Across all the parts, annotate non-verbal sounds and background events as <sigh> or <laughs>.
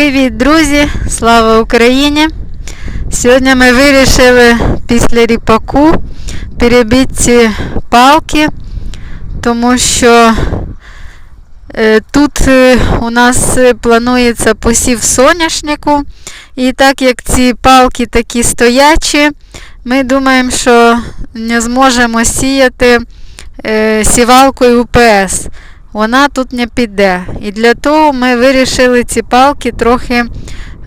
Привіт, друзі! Слава Україні! Сьогодні ми вирішили після ріпаку перебити ці палки, тому що е, тут е, у нас планується посів соняшнику. І так як ці палки такі стоячі, ми думаємо, що не зможемо сіяти е, сівалкою УПС вона тут не піде. І для того ми вирішили ці палки трохи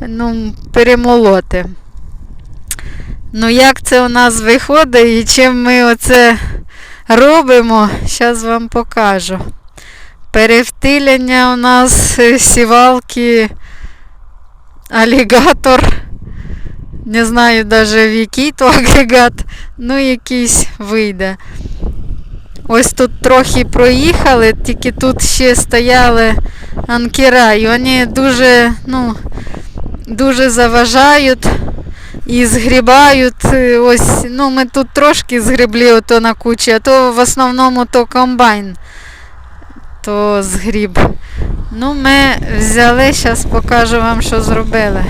ну, перемолоти. Ну, як це у нас виходить і чим ми оце робимо, зараз вам покажу. Перевтиляння у нас е, сівалки алігатор. Не знаю навіть в який то <laughs> агрегат, ну якийсь вийде. Ось тут трохи проїхали, тільки тут ще стояли анкера, і вони дуже, ну, дуже заважають і згрібають. е, Ось, ну, ми тут трошки згребли ото на кучі, а то в основному то комбайн то згріб. Ну, ми взяли, зараз покажу вам, що зробили.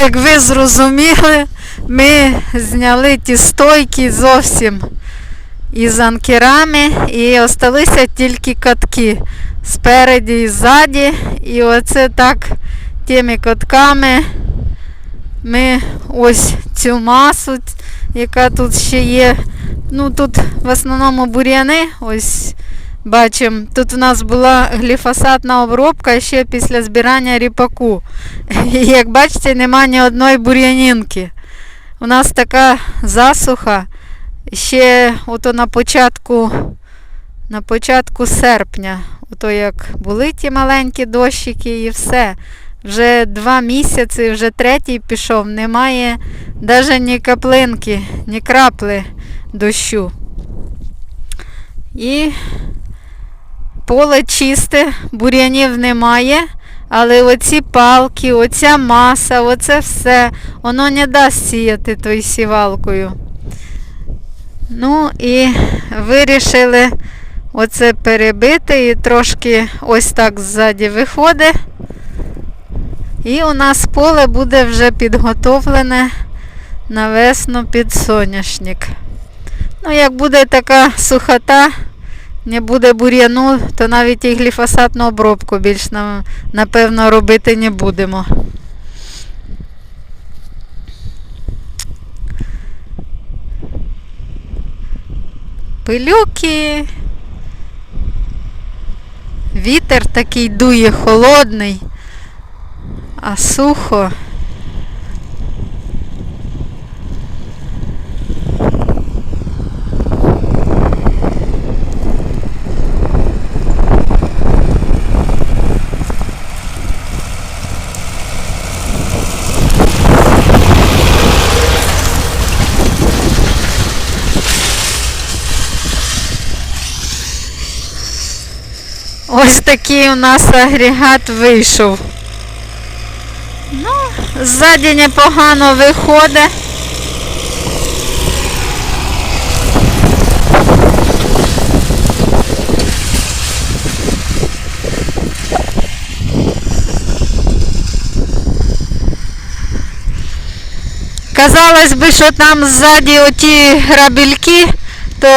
Як ви зрозуміли, ми зняли ті стойки зовсім із анкерами і осталися тільки катки спереді і ззаді. І оце так тими катками ми ось цю масу, яка тут ще є. Ну тут в основному бур'яни, ось бачимо, тут у нас була гліфосатна обробка ще після збирання ріпаку. І як бачите, нема ні одної бур'янінки. У нас така засуха. Ще ото на початку, на початку серпня, ото як були ті маленькі дощики і все. Вже два місяці, вже третій пішов, немає навіть ні каплинки, ні крапли дощу. І поле чисте, бур'янів немає. Але оці палки, оця маса, оце все, воно не дасть сіяти тою сівалкою. Ну і вирішили оце перебити і трошки ось так ззаді виходить. І у нас поле буде вже підготовлене на весну під соняшник. Ну, як буде така сухота, не буде бур'яну, то навіть і гліфосатну обробку більш нам, напевно робити не будемо. Пилюки. Вітер такий дує холодний, а сухо. Ось такий у нас агрегат вийшов. Ну, ззаді непогано виходить. Казалось би, що там ззаді оті грабельки, то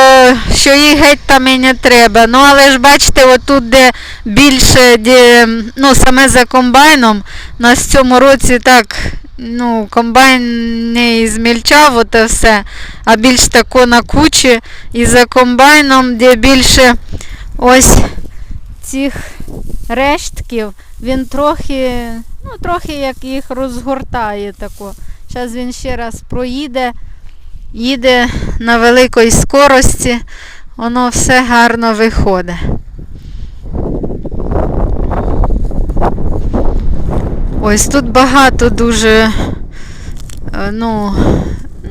що їх геть там і не треба. Ну, але ж бачите, отут, де більше, де, ну, саме за комбайном, у нас в цьому році так, ну, комбайн не змільчав оте все, а більш тако на кучі. І за комбайном, де більше ось цих рештків, він трохи, Ну, трохи як їх розгортає тако. Зараз він ще раз проїде, їде на великій скорості, воно все гарно виходить. Ось тут багато дуже е, ну,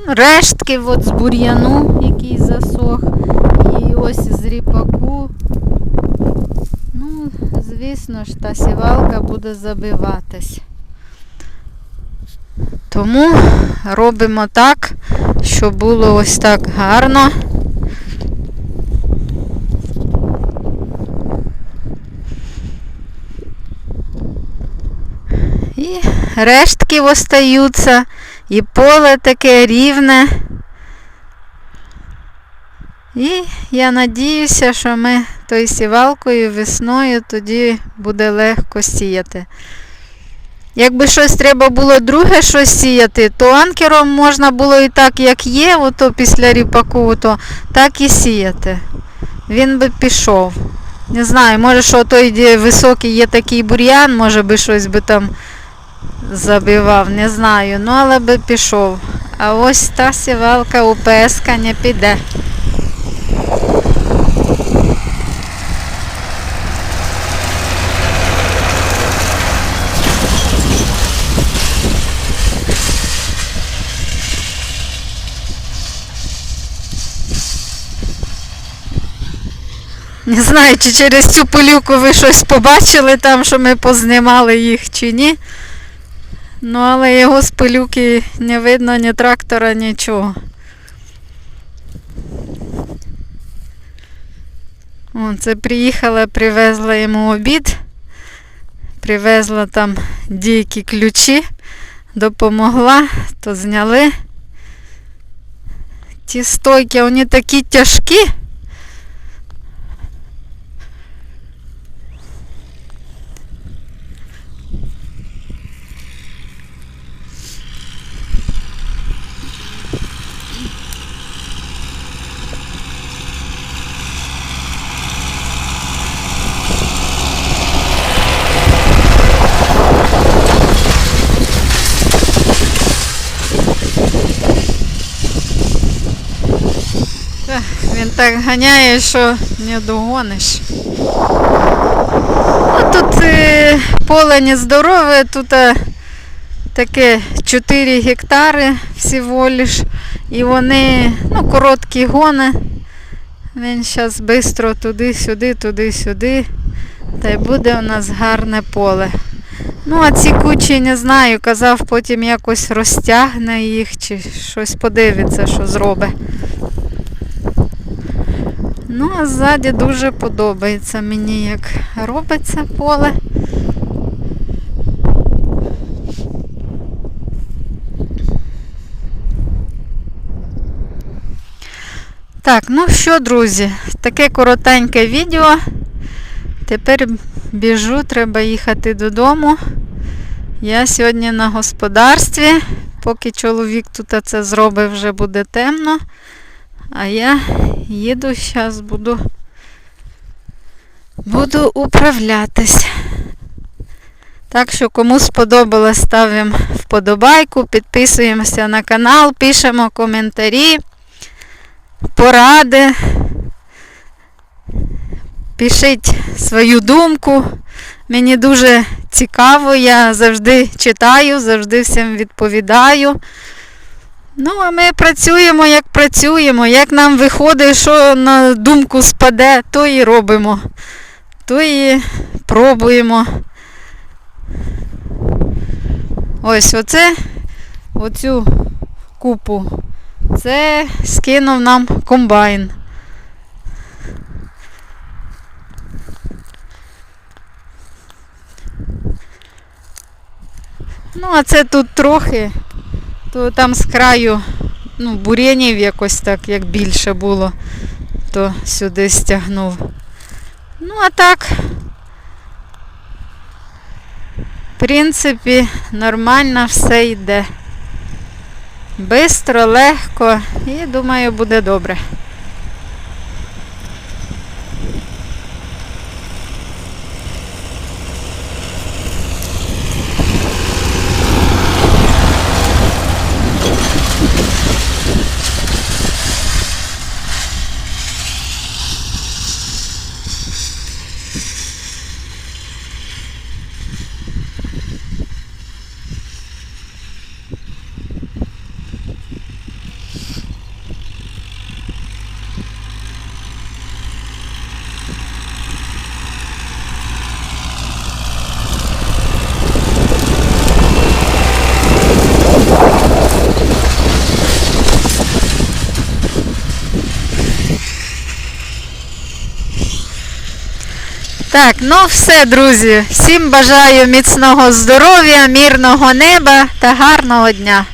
рештки от з бур'яну, який засох, і ось з ріпаку. Ну, звісно ж, та сівалка буде забиватись. Тому робимо так, щоб було ось так гарно. І рештки остаються, і поле таке рівне. І я надіюся, що ми тою сівалкою весною тоді буде легко сіяти. Якби щось треба було друге щось сіяти, то анкером можна було і так, як є, ото після ріпаку, то так і сіяти. Він би пішов. Не знаю, може, що той високий є такий бур'ян, може би щось би там забивав, не знаю, ну але би пішов. А ось та сівалка УПС не піде. Знаю, чи через цю пилюку ви щось побачили там, що ми познімали їх чи ні. Ну, але його з пилюки не видно ні трактора, нічого. О, це приїхала, привезла йому обід. Привезла там деякі ключі, допомогла, то зняли. Ті стойки, вони такі тяжкі. Ех, Він так ганяє, що не догониш. Ну, тут е, поле нездорове, тут е, таке 4 гектари всього лиш. І вони, ну, короткі гони. Він зараз швидко туди-сюди, туди-сюди. Та й буде у нас гарне поле. Ну, а ці кучі не знаю, казав, потім якось розтягне їх чи щось подивиться, що зробить. Ну, а ззаді дуже подобається мені, як робиться поле. Так, ну що, друзі, таке коротеньке відео. Тепер біжу, треба їхати додому. Я сьогодні на господарстві. Поки чоловік тут це зробить, вже буде темно. А я їду, зараз буду, буду управлятись. Так що, кому сподобалось, ставимо вподобайку, підписуємося на канал, пишемо коментарі, поради. Пишіть свою думку. Мені дуже цікаво, я завжди читаю, завжди всім відповідаю. Ну, а ми працюємо, як працюємо. Як нам виходить, що на думку спаде, то і робимо. То і пробуємо. Ось оце, оцю купу. Це скинув нам комбайн. Ну, а це тут трохи, то там з краю, ну, буренів якось так, як більше було, то сюди стягнув. Ну, а так, в принципі, нормально все йде. Бистро, легко і думаю, буде добре. Так, ну все, друзі. Всім бажаю міцного здоров'я, мирного неба та гарного дня.